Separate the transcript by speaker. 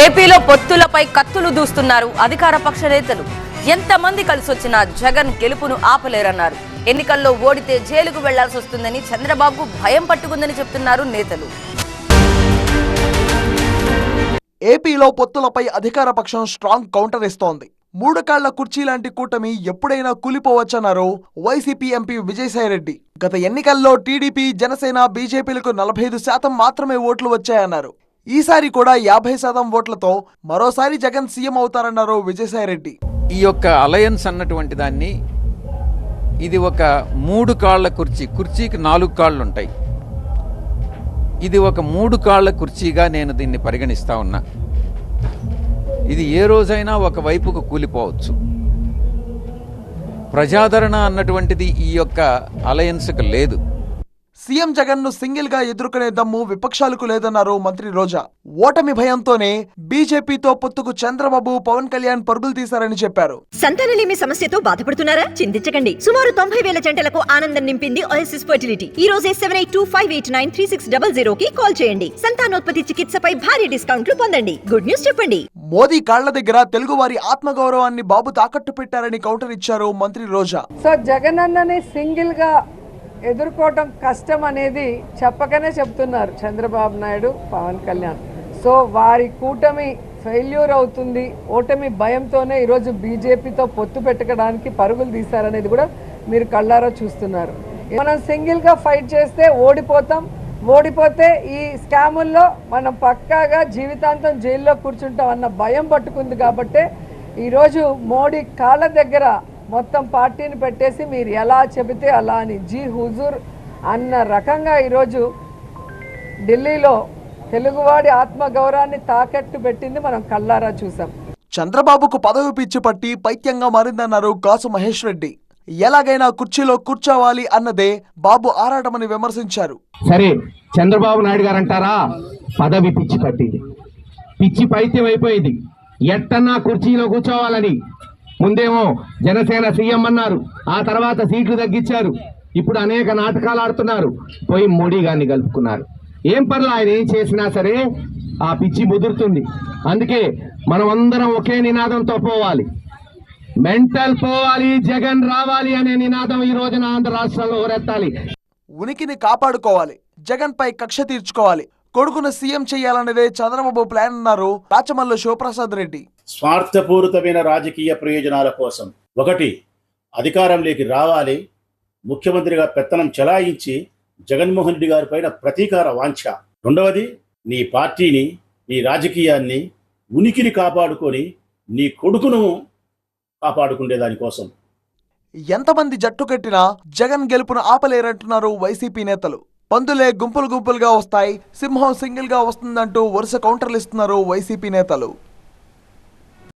Speaker 1: ఏపీలో పొత్తులపై కత్తులు దూస్తున్నారు అధికార పక్ష నేతలు. ఎంతమంది కలిసొచ్చినా జగన్ గెలుపును ఆపలేరన్నారు. ఎన్నికల్లో ఓడితే జైలుకు వెళ్ళాల్సి వస్తుందని చంద్రబాబు భయం పట్టుకుందని చెప్తున్నారు నేతలు.
Speaker 2: ఏపీలో పొత్తులపై అధికార పక్షం స్ట్రాంగ్ కౌంటర్ ఇస్తోంది. మూడు కాళ్ళ కుర్చీ లాంటి కూటమి ఎప్పుడైనా కూలిపోవచ్చన్నారు వైసీపీ ఎంపీ విజయసాయిరెడ్డి గత ఎన్నికల్లో టీడీపీ జనసేన బీజేపీలకు నలభై ఐదు శాతం మాత్రమే ఓట్లు వచ్చాయన్నారు. ఈసారి కూడా యాభై శాతం ఓట్లతో మరోసారి జగన్ సీఎం అవుతారన్నారు విజయసాయిరెడ్డి.
Speaker 3: ఈ యొక్క అలయన్స్ అన్నటువంటి దాన్ని ఇది ఒక మూడు కాళ్ళ కుర్చీ కుర్చీకి నాలుగు కాళ్ళు ఉంటాయి ఇది ఒక మూడు కాళ్ళ కుర్చీగా నేను దీన్ని పరిగణిస్తా ఉన్నా. ఇది ఏ రోజైనా ఒక వైపుకు కూలిపోవచ్చు. ప్రజాదరణ అన్నటువంటిది ఈ యొక్క అలయన్స్కు లేదు.
Speaker 2: సీఎం జగన్ను సింగిల్గా ఎదుర్కొనే దమ్ము విపక్షాలకు లేదన్నారు మంత్రి రోజా. ఓటమి భయంతోనే బీజేపీతో పొత్తుకు చంద్రబాబు పవన్ కళ్యాణ్ పరుగులు తీశారని చెప్పారు.
Speaker 4: సంతానలేమి సమస్యతో బాధపడుతున్నారా? చింతించకండి. సుమారు తొంభై వేల జంటలకు ఆనందం నింపింది ఓఎస్ఎస్ ఫర్టిలిటీ ఈ రోజే seven eight two five eight nine three six double zero కి కాల్ చేయండి. సంతానోత్పత్తి చికిత్సపై భారీ డిస్కౌంట్లు పొందండి. గుడ్ న్యూస్ చెప్పండి.
Speaker 2: మోదీ కాళ్ళ దగ్గర తెలుగువారి ఆత్మగౌరవాన్ని బాబు తాకట్టు పెట్టారని కౌంటర్ ఇచ్చారు మంత్రి రోజా.
Speaker 5: సో జగనన్నని సింగిల్గా ఎదుర్కోవటం కష్టం అనేది చెప్పకనే చెప్తున్నారు చంద్రబాబు నాయుడు పవన్ కళ్యాణ్. సో వారి కూటమి ఫెయిల్యూర్ అవుతుంది ఓటమి భయంతోనే ఈరోజు బీజేపీతో పొత్తు పెట్టుకోవడానికి పరుగులు తీశారనేది కూడా మీరు కళ్ళారా చూస్తున్నారు. మనం సింగిల్గా ఫైట్ చేస్తే ఓడిపోతాం ఓడిపోతే ఈ స్కాముల్లో మనం పక్కాగా జీవితాంతం జైల్లో కూర్చుంటాం అన్న భయం పట్టుకుంది కాబట్టే ఈరోజు మోడీ కాళ్ళ దగ్గర మొత్తం పార్టీని పెట్టేసి మీరు ఎలా చెబితే అలా అని. జీ హుజూర్ అన్న రకంగా ఈరోజు ఢిల్లీలో తెలుగువాడి ఆత్మగౌరవాన్ని తాకట్టు పెట్టింది మనం కళ్ళారా చూసాం.
Speaker 2: చంద్రబాబుకు పదవి పిచ్చి పట్టి పైత్యంగా మారిందన్నారు కాసు మహేష్ రెడ్డి. ఎలాగైనా కుర్చీలో కూర్చోవాలి అన్నదే బాబు ఆరాటమని విమర్శించారు.
Speaker 6: సరే చంద్రబాబు నాయుడు గారు అంటారా? పదవి పిచ్చి పట్టింది. పిచ్చి పైత్యం అయిపోయింది. ఎట్టన్నా కుర్చీలో కూర్చోవాలని ముందేమో జనసేన సీఎం అన్నారు. ఆ తర్వాత సీట్లు తగ్గించారు. ఇప్పుడు అనేక నాటకాలు ఆడుతున్నారు. పోయి మోడీ గారిని కలుపుకున్నారు. ఏం పర్లా ఆయన ఏం చేసినా సరే ఆ పిచ్చి ముదురుతుంది. అందుకే మనం అందరం ఒకే నినాదంతో పోవాలి. మెంటల్ పోవాలి జగన్ రావాలి అనే నినాదం ఈ రోజున ఆంధ్ర రాష్ట్రంలో ఊరెత్తాలి.
Speaker 2: ఉనికిని కాపాడుకోవాలి. జగన్ పై కక్ష తీర్చుకోవాలి. కొడుకును సీఎం చేయాలన్నదే చంద్రబాబు ప్లాన్ అన్నారు రాచమల్లు శివప్రసాద్ రెడ్డి.
Speaker 7: స్వార్థపూరితమైన రాజకీయ ప్రయోజనాల కోసం. ఒకటి అధికారంలోకి రావాలి. ముఖ్యమంత్రిగా పెత్తనం చెలాయించి జగన్మోహన్ రెడ్డి గారి పైన ప్రతీకార వాంఛ. రెండవది నీ పార్టీని నీ రాజకీయాన్ని ఉనికిని కాపాడుకొని నీ కొడుకును కాపాడుకునే దానికోసం
Speaker 2: ఎంతమంది జట్టు కట్టినా జగన్ గెలుపును ఆపలేరంటున్నారు వైసీపీ నేతలు. పందులే గుంపులు గుంపులుగా వస్తాయి సింహం సింగిల్గా వస్తుందంటూ వరుస కౌంటర్లు ఇస్తున్నారు వైసీపీ నేతలు.